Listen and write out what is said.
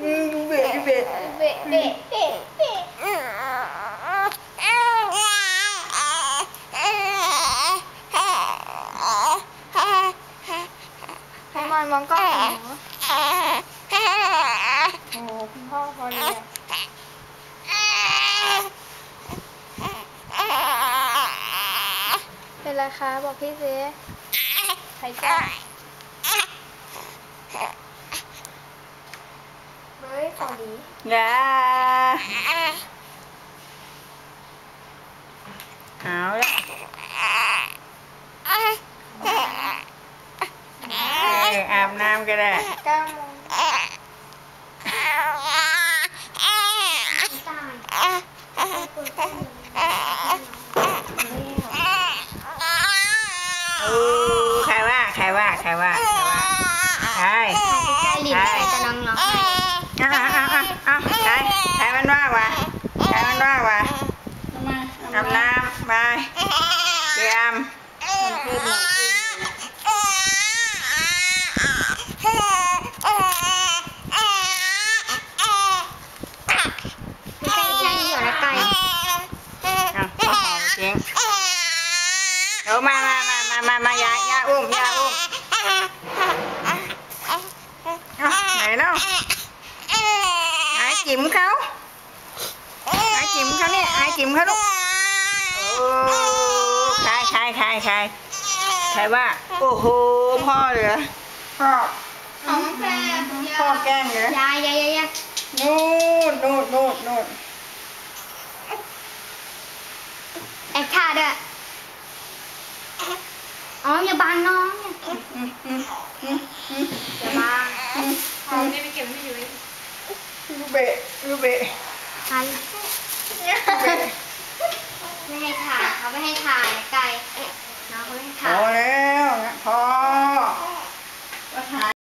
เด็กเด็กเด็กทำไมมองกล้องหนูโอ้คุณพ่อพอดีอะเป็นไรคะ บอกพี่สิใครจ้าเฮ้ ยของดีอย่าเอาละเอออาบน้ำก็ได้เก้าโมงตายโอ้ใครว่าใครว่าใครว่าใครว่าใครใกล้ลิ้นใครจะน้องน้อง ใครมันว่าวะใครมันว่าวะอาบน้ำไปเตรี เขาเนี่ยหายจิ๋มเขาลูกโอ้ใครใครใครใครใครว่า โอ้โห พ่อเหรอพ่อของแฟนพ่อแกล้งเหรอยายยายยายนู่นนู่นนู่นนู่นแอคท่าด้วยอ๋ออย่าบังน้องเนี่ยอืมอืมอืมอืมอย่าบังของนี่ไปเก็บไม่อยู่ลูกเบะลูกเบะใครลูกเบะ ไม่ให้ถ่ายเขาไม่ให้ถ่ายไก่